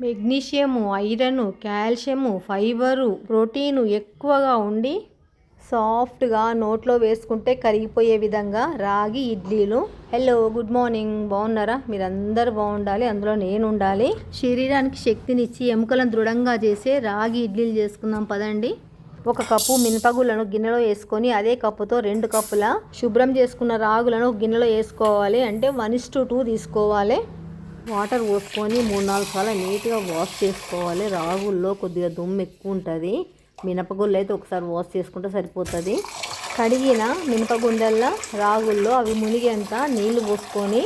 Magnesium iron calcium fibre protein ఎక్కువగా ఉండి సాఫ్ట్గా నోట్లో వేసుకుంటే కరిగిపోయే విధంగా రాగి ఇడ్లీలు. హలో గుడ్ మార్నింగ్ బాగున్నారా? మీరందరూ బాగుండాలి అందులో నేను ఉండాలి. శరీరానికి శక్తినిచ్చి ఎముకలను దృఢంగా చేసే రాగి ఇడ్లీలు చేసుకుందాం పదండి. ఒక కప్పు మినపగుళ్ళను గిన్నెలో వేసుకొని అదే కప్పుతో రెండు కప్పుల శుభ్రం చేసుకున్న రాగులను గిన్నెలో వేసుకోవాలి. అంటే వన్ ఇస్ టు టూ తీసుకోవాలి. వాటర్ పోసుకొని మూడు నాలుగు సార్లు నీట్గా వాష్ చేసుకోవాలి. రాగుల్లో కొద్దిగా దుమ్ము ఎక్కువ ఉంటుంది. మినపగుళ్ళు అయితే ఒకసారి వాష్ చేసుకుంటే సరిపోతుంది. కడిగిన మినపగుండల్లో రాగుల్లో అవి మునిగేంత నీళ్ళు పోసుకొని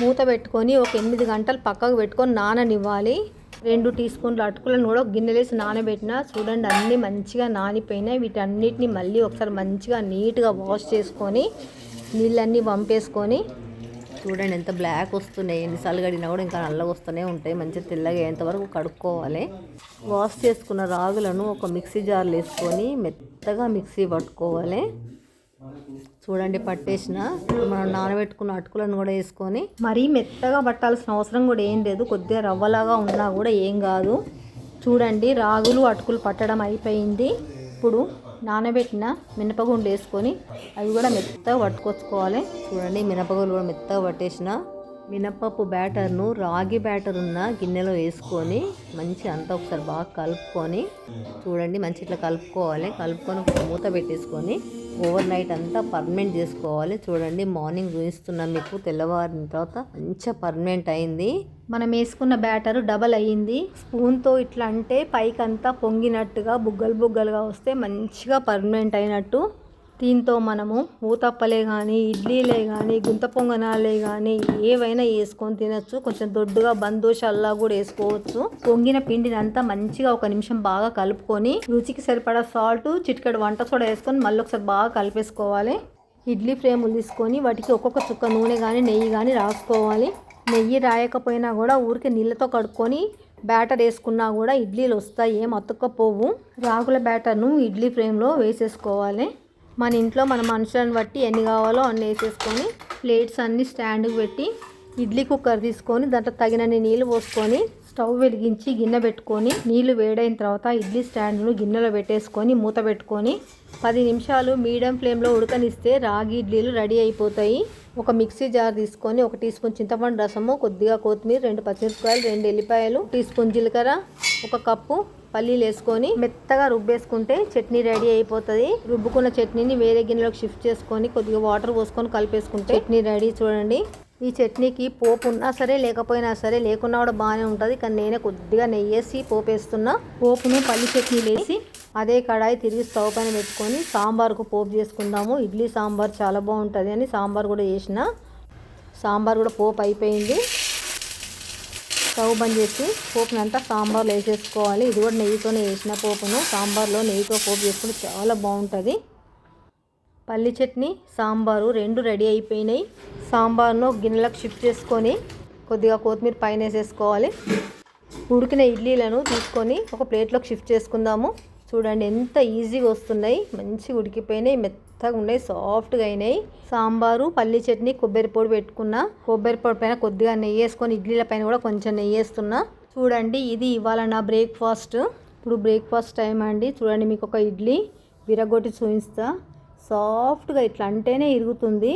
మూత పెట్టుకొని ఒక ఎనిమిది గంటలు పక్కకు పెట్టుకొని నాననివ్వాలి. రెండు టీ స్పూన్ల అటుకులను కూడా గిన్నెలేసి నానబెట్టిన చూడండి అన్నీ మంచిగా నానిపోయినాయి. వీటన్నిటిని మళ్ళీ ఒకసారి మంచిగా నీట్గా వాష్ చేసుకొని నీళ్ళన్నీ పంపేసుకొని చూడండి ఎంత బ్లాక్ వస్తున్నాయి ఎన్నిసార్లు కడిగినా కూడా ఇంకా నల్లగా వస్తూనే ఉంటాయి మంచిగా తెల్లగా అయ్యేంతవరకు కడుక్కోవాలి. వాష్ చేసుకున్న రాగులను ఒక మిక్సీ జార్లో వేసుకొని మెత్తగా మిక్సీ పట్టుకోవాలి. చూడండి పట్టేసిన మనం నానబెట్టుకున్న అటుకులను కూడా వేసుకొని మరీ మెత్తగా పట్టాల్సిన అవసరం కూడా ఏం లేదు కొద్దిగా రవ్వలాగా ఉన్నా కూడా ఏం కాదు. చూడండి రాగులు అటుకులు పట్టడం అయిపోయింది. ఇప్పుడు నానబెట్టిన మినపగుండు వేసుకొని అవి కూడా మెత్తగా పట్టుకొచ్చుకోవాలి. చూడండి మినపగుండు కూడా మెత్తగా పట్టేసిన మినప్పప్పు బ్యాటర్ను రాగి బ్యాటర్ ఉన్న గిన్నెలో వేసుకొని మంచి అంతా ఒకసారి బాగా కలుపుకొని చూడండి మంచి ఇట్లా కలుపుకోవాలి. కలుపుకొని ఒక మూత పెట్టేసుకొని ఓవర్ నైట్ అంతా పర్మనెంట్ చేసుకోవాలి. చూడండి మార్నింగ్ చూపిస్తున్నాం మీకు తెల్లవారిన తర్వాత మంచిగా పర్మనెంట్ అయింది. మనం వేసుకున్న బ్యాటర్ డబల్ అయ్యింది. స్పూన్తో ఇట్లా అంటే పైకంతా పొంగినట్టుగా బుగ్గలు బుగ్గలుగా వస్తే మంచిగా పర్మనెంట్ అయినట్టు దీంతో మనము ఊతప్పలే కానీ ఇడ్లీలే కానీ గుంత పొంగనాలే కానీ ఏవైనా వేసుకొని తినచ్చు. కొంచెం దొడ్డుగా బందోషల్లా కూడా వేసుకోవచ్చు. పొంగిన పిండిని అంతా మంచిగా ఒక నిమిషం బాగా కలుపుకొని రుచికి సరిపడా సాల్ట్ చిటికెడు వంట సోడా వేసుకొని మళ్ళీ ఒకసారి బాగా కలిపేసుకోవాలి. ఇడ్లీ ఫ్రేములు తీసుకొని వాటికి ఒక్కొక్క చుక్క నూనె కానీ నెయ్యి కానీ రాసుకోవాలి. నెయ్యి రాయకపోయినా కూడా ఊరికి నీళ్ళతో కడుక్కొని బ్యాటర్ వేసుకున్నా కూడా ఇడ్లీలు వస్తాయి. ఏం అతుక్కపోవు. రాగుల బ్యాటర్ను ఇడ్లీ ఫ్రేమ్లో వేసేసుకోవాలి. మన ఇంట్లో మన మనుషులను బట్టి ఎన్ని కావాలో అన్ని వేసేసుకొని ప్లేట్స్ అన్ని స్టాండ్కి పెట్టి ఇడ్లీ కుక్కర్ తీసుకొని దాంట్లో తగినన్ని నీళ్ళు పోసుకొని స్టవ్ వెలిగించి గిన్నె పెట్టుకొని నీళ్ళు వేడైన తర్వాత ఇడ్లీ స్టాండ్ను గిన్నెలో పెట్టేసుకొని మూత పెట్టుకొని పది నిమిషాలు మీడియం ఫ్లేమ్లో ఉడకనిస్తే రాగి ఇడ్లీలు రెడీ అయిపోతాయి. ఒక మిక్సీ జార్ తీసుకొని ఒక టీ స్పూన్ చింతపండు రసము కొద్దిగా కొత్తిమీర రెండు పచ్చిమిరపకాయలు రెండు ఎల్లిపాయలు టీ స్పూన్ జీలకర్ర ఒక కప్పు పల్లీలు వేసుకొని మెత్తగా రుబ్బేసుకుంటే చట్నీ రెడీ అయిపోతుంది. రుబ్బుకున్న చట్నీని వేరే గిన్నెలోకి షిఫ్ట్ చేసుకొని కొద్దిగా వాటర్ పోసుకొని కలిపేసుకుంటే చట్నీ రెడీ చూడండి. ఈ చట్నీకి పోపు ఉన్నా సరే లేకపోయినా సరే లేకున్నా కూడా బాగానే ఉంటుంది. కానీ నేనే కొద్దిగా నెయ్యి వేసి పోపు వేస్తున్నా. పోపును పల్లి చట్నీ వేసి అదే కడాయి తిరిగి స్టవ్ పైన పెట్టుకొని సాంబార్కు పోపు చేసుకుందాము. ఇడ్లీ సాంబార్ చాలా బాగుంటుంది అని సాంబార్ కూడా చేసిన సాంబార్ కూడా పోపు అయిపోయింది. స్టవ్ బంద్ చేసి పోపుని అంతా సాంబార్లో వేసేసుకోవాలి. ఇది కూడా నెయ్యితోనే వేసిన పోపును. సాంబార్లో నెయ్యితో పోపు చేసుకుంటే చాలా బాగుంటుంది. పల్లి చట్నీ సాంబారు రెండు రెడీ అయిపోయినాయి. సాంబార్ను గిన్నెలకు షిఫ్ట్ చేసుకొని కొద్దిగా కొత్తిమీర పైన వేసేసుకోవాలి. ఉడికిన ఇడ్లీలను తీసుకొని ఒక ప్లేట్లోకి షిఫ్ట్ చేసుకుందాము. చూడండి ఎంత ఈజీగా వస్తున్నాయి. మంచిగా ఉడికిపోయినాయి. మెత్తగా ఉన్నాయి సాఫ్ట్గా అయినాయి సాంబారు పల్లి చట్నీ కొబ్బరి పొడి పెట్టుకున్న కొబ్బరి పొడి పైన కొద్దిగా నెయ్యి వేసుకొని ఇడ్లీల పైన కూడా కొంచెం నెయ్యి వేస్తున్నా. చూడండి ఇది ఇవాళ నా బ్రేక్ఫాస్ట్. ఇప్పుడు బ్రేక్ఫాస్ట్ టైం అండి. చూడండి మీకు ఒక ఇడ్లీ విరగొట్టి చూపిస్తా. సాఫ్ట్గా ఇట్లా అంటేనే ఇరుగుతుంది.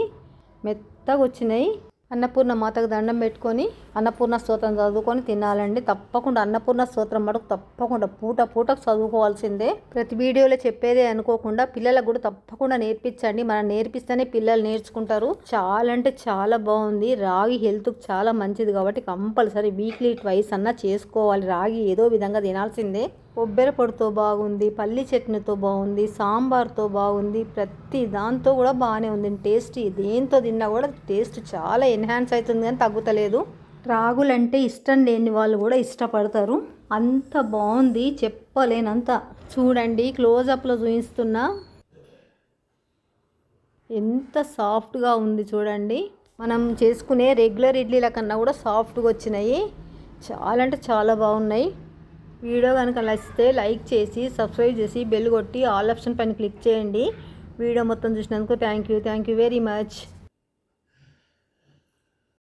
మెత్తగా వచ్చినాయి అన్నపూర్ణ మాతకు దండం పెట్టుకొని అన్నపూర్ణ స్తోత్రం చదువుకొని తినాలండి. తప్పకుండా అన్నపూర్ణ స్తోత్రం మటుకు తప్పకుండా పూట పూటకు చదువుకోవాల్సిందే. ప్రతి వీడియోలో చెప్పేదే అనుకోకుండా పిల్లలకు కూడా తప్పకుండా నేర్పించండి. మనం నేర్పిస్తేనే పిల్లలు నేర్చుకుంటారు. చాలా అంటే చాలా బాగుంది. రాగి హెల్త్కి చాలా మంచిది కాబట్టి కంపల్సరీ వీక్లీ ట్వైస్ అన్నా చేసుకోవాలి. రాగి ఏదో విధంగా తినాల్సిందే. కొబ్బరి పొడితో బాగుంది పల్లి చట్నీతో బాగుంది సాంబార్తో బాగుంది ప్రతి దాంతో కూడా బాగానే ఉంది. టేస్ట్ దేంతో తిన్నా కూడా టేస్ట్ చాలా ఎన్హాన్స్ అవుతుంది కానీ తగ్గుతలేదు. రాగులంటే ఇష్టం లేని వాళ్ళు కూడా ఇష్టపడతారు. అంత బాగుంది చెప్పలేనంత. చూడండి క్లోజప్లో చూపిస్తున్నా ఎంత సాఫ్ట్గా ఉంది చూడండి. మనం చేసుకునే రెగ్యులర్ ఇడ్లీల కన్నా కూడా సాఫ్ట్గా వచ్చినాయి. చాలా అంటే చాలా బాగున్నాయి. వీడియో కనుక నచ్చితే లైక్ చేసి సబ్స్క్రైబ్ చేసి బెల్ కొట్టి ఆల్ ఆప్షన్ పైన క్లిక్ చేయండి. వీడియో మొత్తం చూసినందుకు thank you. Thank you very much.